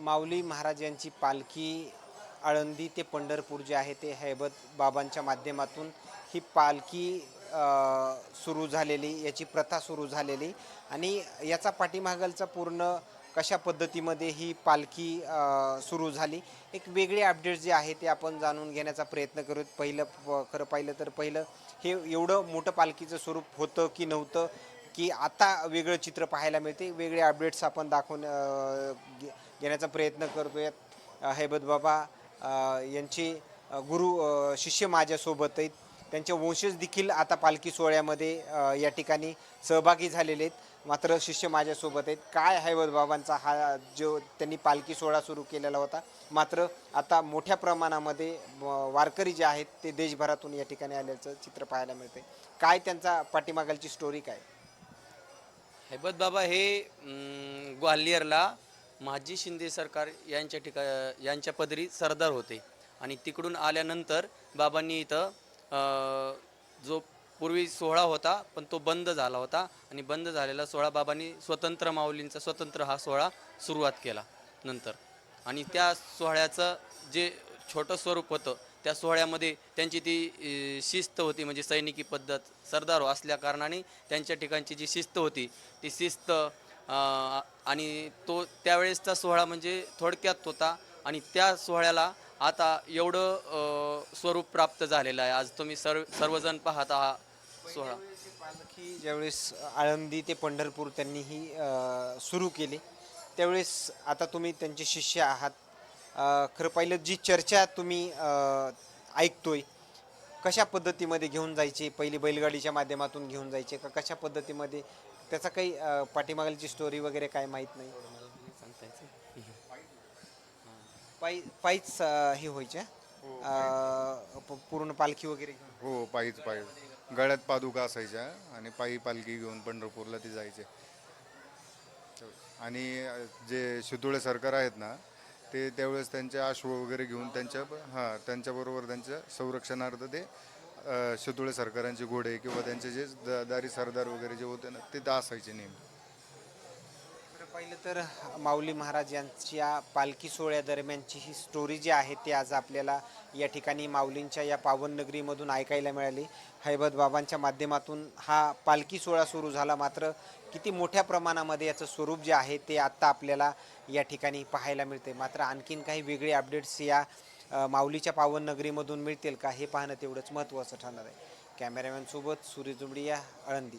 माऊली महाराज यांची पालखी आळंदी ते पंढरपूर जे आहे ते हैबत बाबांच्या माध्यमातून ही पालखी सुरू झालेली याची प्रथा सुरू झालेली आणि याचा पाठीमागलचा पूर्ण कशा पद्धतीमध्ये ही पालखी सुरू झाली एक वेगळे अपडेट जे आहे ते आपण जाणून घेण्याचा प्रयत्न करूत पहिलं प- खरं पाहिलं तर पहिलं हे एवढं मोठं पालखीचं स्वरूप होतं की नव्हतं की आता वेगळं चित्र पाहायला मिळते वेगळे अपडेट्स आपण दाखवून घेण्याचा प्रयत्न करतोय आहेत हैबत बाबा यांची यांचे गुरु शिष्य माझ्यासोबत आहेत. त्यांचे वंशज देखील आता पालखी सोहळ्यामध्ये या ठिकाणी सहभागी झालेले आहेत. मात्र शिष्य माझ्यासोबत आहेत. काय हैवत बाबांचा हा जो त्यांनी पालखी सोहळा सुरू केलेला होता. मात्र आता मोठ्या प्रमाणामध्ये व- वारकरी जे आहेत ते देशभरातून या ठिकाणी आल्याचं चित्र पाहायला मिळते काय त्यांचा पाठीमागालची स्टोरी काय? हैबत बाबा हे ग्वाल्हेरला माजी शिंदे सरकार यांच्या ठिका यांच्या पदरी सरदार होते. आणि तिकडून आल्यानंतर बाबांनी इथं जो पूर्वी सोहळा होता पण तो बंद झाला होता. आणि बंद झालेला सोहळा बाबांनी स्वतंत्र माऊलींचा स्वतंत्र हा सोहळा सुरुवात केला नंतर. आणि त्या सोहळ्याचं जे छोटं स्वरूप होतं त्या सोहळ्यामध्ये त्यांची ती शिस्त होती म्हणजे सैनिकी पद्धत सरदार असल्या कारणाने त्यांच्या ठिकाणची जी शिस्त होती ती शिस्त आणि तो त्यावेळेसचा सोहळा म्हणजे थोडक्यात होता. आणि त्या सोहळ्याला आता एवढं स्वरूप प्राप्त झालेलं आहे. आज तुम्ही सर्व सर्वजण पाहता हा सोहळा. पालखी ज्यावेळेस आळंदी ते पंढरपूर त्यांनी ही सुरू केली त्यावेळेस आता तुम्ही त्यांचे शिष्य आहात. खरं पाहिलं जी चर्चा तुम्ही ऐकतोय कशा पद्धतीमध्ये घेऊन जायचे? पहिली बैलगाडीच्या माध्यमातून घेऊन जायचे का कशा पद्धतीमध्ये त्याचा काही पाठीमागालची पाठीमागलची स्टोरी वगैरे काय माहीत नाही. सांगता पायी पायीच हे व्हायच्या पूर्ण पालखी वगैरे घेऊन. हो पायीच पायी. गळ्यात पादुका असायच्या आणि पायी पालखी घेऊन पंढरपूरला ते जायचे. आणि अ, जे शितुळे सरकार आहेत ना ते त्यावेळेस त्यांचे अश्व वगैरे घेऊन त्यांच्या हां त्यांच्याबरोबर त्यांच्या संरक्षणार्थ ते अ, शितोळे सरकारांचे घोडे किंवा त्यांचे जे द- दारी सरदार वगैरे जे होते ना ते दा असायचे नेहमी खरं पाहिलं तर माऊली महाराज यांच्या पालखी सोहळ्यादरम्यानची ही स्टोरी जी आहे ती आज आपल्याला या ठिकाणी माऊलींच्या या पावन नगरीमधून ऐकायला मिळाली. हैबत बाबांच्या माध्यमातून हा पालखी सोहळा सुरू झाला मात्र किती मोठ्या प्रमाणामध्ये याचं स्वरूप जे आहे ते आत्ता आपल्याला या ठिकाणी पाहायला मिळते मात्र आणखीन काही वेगळे अपडेट्स या माऊलीच्या पावन नगरीमधून मिळतील का हे पाहणं तेवढंच महत्त्वाचं ठरणार आहे. कॅमेरामॅनसोबत सूर्य जुमडिया आळंदी.